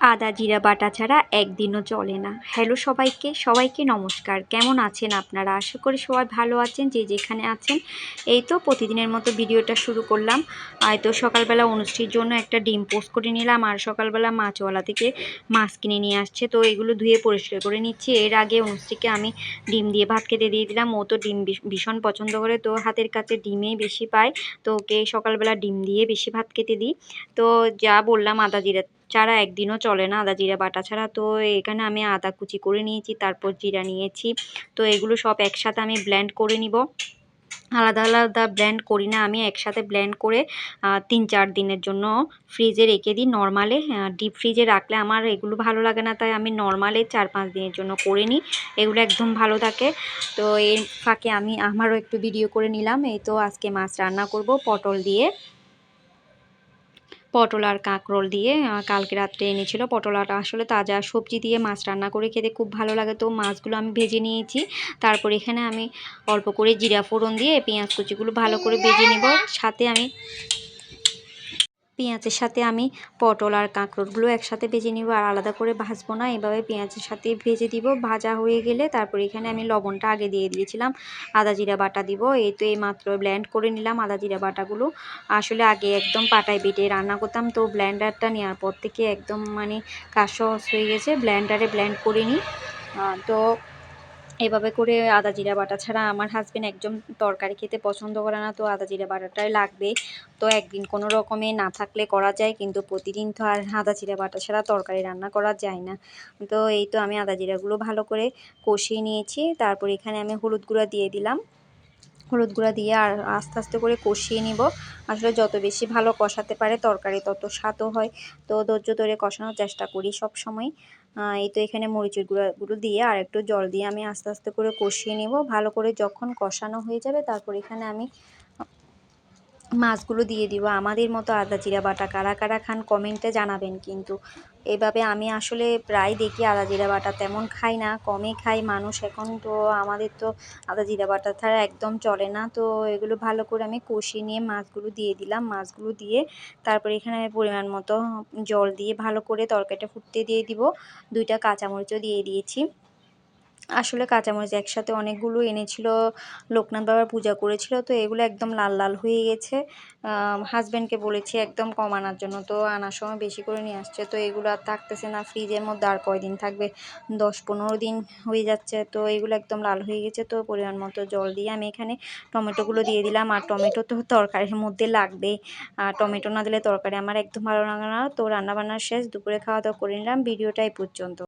আদা, জিরা, বাটা ছাড়া একদিনও চলে না। হ্যালো সবাইকে সবাইকে নমস্কার। কেমন আছেন আপনারা? আশা করি সবাই ভালো আছেন, যে যেখানে আছেন। এই তো প্রতিদিনের মতো ভিডিওটা শুরু করলাম। তো সকালবেলা অনুষ্ঠির জন্য একটা ডিম পোস্ট করে নিলাম আর সকালবেলা মাছওয়ালা থেকে মাছ কিনে নিয়ে আসছে। তো এগুলো ধুয়ে পরিষ্কার করে নিচ্ছি। এর আগে অনুষ্ঠিকে আমি ডিম দিয়ে ভাত খেতে দিয়ে দিলাম। ও তো ডিম ভীষণ পছন্দ করে। তো হাতের কাছে ডিমেই বেশি পায়। তো ওকে সকালবেলা ডিম দিয়ে বেশি ভাত খেতে দিই। তো যা বললাম আদা, জিরা ছাড়া একদিনও চলে না আদা, জিরা, বাটা ছাড়া। তো এখানে আমি আদা কুচি করে নিয়েছি, তারপর জিরা নিয়েছি। তো এগুলো সব একসাথে আমি ব্ল্যান্ড করে নিব। আলাদা আলাদা ব্ল্যান্ড করি না আমি, একসাথে ব্ল্যান্ড করে তিন, চার দিনের জন্য ফ্রিজে রেখে দিই। নর্মালে ডিপ ফ্রিজে রাখলে আমার এগুলো ভালো লাগে না, তাই আমি নর্মালে চার, পাঁচ দিনের জন্য করে নিই। এগুলো একদম ভালো থাকে। তো এর ফাঁকে আমি, আমারও একটু ভিডিও করে নিলাম। এই তো আজকে মাছ রান্না করব, পটল দিয়ে। পটল আর কাঁকরোল দিয়ে কালকে রাত্রে এনেছিল। পটল আর আসলে তাজা সবজি দিয়ে মাছ রান্না করে খেতে খুব ভালো লাগে। তো মাছগুলো আমি ভেজে নিয়েছি। তারপর এখানে আমি অল্প করে জিরা ফোড়ন দিয়ে পেঁয়াজ কুচিগুলো ভালো করে ভেজে নেব। সাথে আমি পেঁয়াজের সাথে আমি পটল আর কাঁকরোলগুলো একসাথে ভেজে নিব আর আলাদা করে ভাজবো না। এভাবে পেঁয়াজের সাথে ভেজে দিব। ভাজা হয়ে গেলে তারপর এখানে আমি লবণটা আগে দিয়ে দিয়েছিলাম। আদা জিরা বাটা দিব। এই তো এই মাত্র ব্ল্যান্ড করে নিলাম আদা জিরা বাটাগুলো। আসলে আগে একদম পাটায় বেটে রান্না করতাম। তো ব্ল্যান্ডারটা নেওয়ার পর থেকে একদম মানে কাশ হয়ে গেছে। ব্ল্যান্ডারে ব্ল্যান্ড করে নিই। তো এভাবে করে আদা জিরা বাটা ছাড়া আমার হাজব্যান্ড একজন তরকারি খেতে পছন্দ করে না, তো আদা জিরা বাটাটাই লাগবে। তো একদিন কোনো রকমে না থাকলে করা যায়, কিন্তু প্রতিদিন তো আর আদা জিরা বাটা ছাড়া তরকারি রান্না করা যায় না। তো এই তো আমি আদা জিরাগুলো ভালো করে কষিয়ে নিয়েছি, তারপর এখানে আমি হলুদ গুঁড়া দিয়ে দিলাম। হলুদ গুঁড়া দিয়ে আর আস্তে আস্তে করে কষিয়ে নিব। আসলে যত বেশি ভালো কষাতে পারে তরকারি তত স্বাদও হয়। তো ধৈর্য ধরে কষানোর চেষ্টা করি সব সময় এই তো এখানে মরিচের গুঁড়ো দিয়ে আর একটু জল দিয়ে আমি আস্তে আস্তে করে কষিয়ে নেব। ভালো করে যখন কষানো হয়ে যাবে, তারপর এখানে আমি মাছগুলো দিয়ে দিব। আমাদের মতো আদা জিরা বাটা কারা কারা খান কমেন্টে জানাবেন কিন্তু। এভাবে আমি আসলে প্রায় দেখি আদা জিরা বাটা তেমন খাই না, কমই খাই মানুষ এখন তো আমাদের তো আদা জিরা বাটা ছাড়া একদম চলে না। তো এগুলো ভালো করে আমি কষিয়ে নিয়ে মাছগুলো দিয়ে দিলাম। মাছগুলো দিয়ে তারপর এখানে আমি পরিমাণ মতো জল দিয়ে ভালো করে তরকারিটা ফুটতে দিয়ে দিব। দুইটা কাঁচামরিচও দিয়ে দিয়েছি। আসলে কাঁচামরিচ একসাথে অনেকগুলো এনেছিল, লোকনাথ বাবার পূজা করেছিল, তো এগুলো একদম লাল লাল হয়ে গেছে। হাজব্যান্ডকে বলেছি একদম কমানোর জন্য, তো আনার সময় বেশি করে নিয়ে আসছে, তো এগুলো আর থাকতেছে না ফ্রিজের মধ্যে আর কয়দিন থাকবে? দশ পনেরো দিন হয়ে যাচ্ছে, তো এগুলো একদম লাল হয়ে গেছে, তো পরিমাণ মতো জল দিয়ে আমি এখানে টমেটোগুলো দিয়ে দিলাম, আর টমেটো তো তরকারির মধ্যে লাগবে আর টমেটো না দিলে তরকারি আমার একদম ভালো লাগে না, তো রান্নাবান্নার শেষ, দুপুরে খাওয়া দাওয়া করে নিলাম ভিডিওটাই পর্যন্ত।